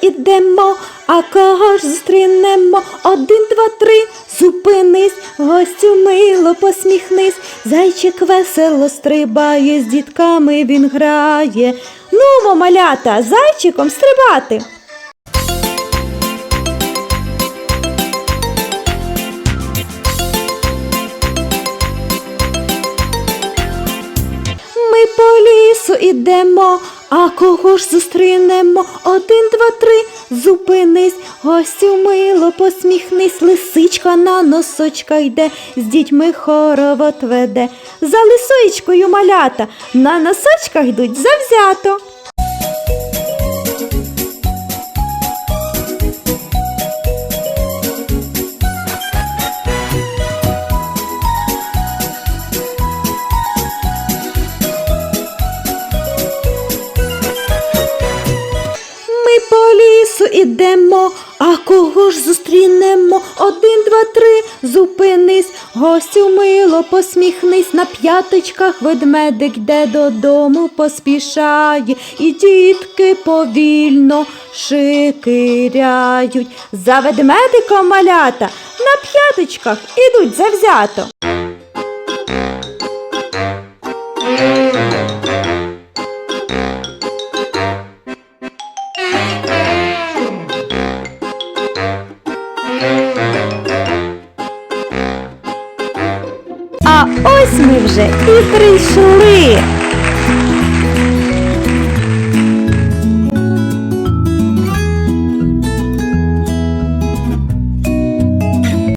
ідемо, а кого ж зустрінемо? Один, два, три, зупинись, гостю мило посміхнись. Зайчик весело стрибає, з дітками він грає. Ну, малята, зайчиком стрибати. Лісу ідемо, а кого ж зустрінемо? Один, два, три, зупинись, гостю мило посміхнись, лисичка на носочка йде, з дітьми хоровод веде. За лисичкою малята на носочках йдуть завзято. Лісу ідемо, а кого ж зустрінемо? Один, два, три, зупинись, гостю мило посміхнись, на п'яточках ведмедик йде додому, поспішає, і дітки повільно шикиряють. За ведмедиком малята на п'яточках ідуть завзято. Ось ми вже і прийшли.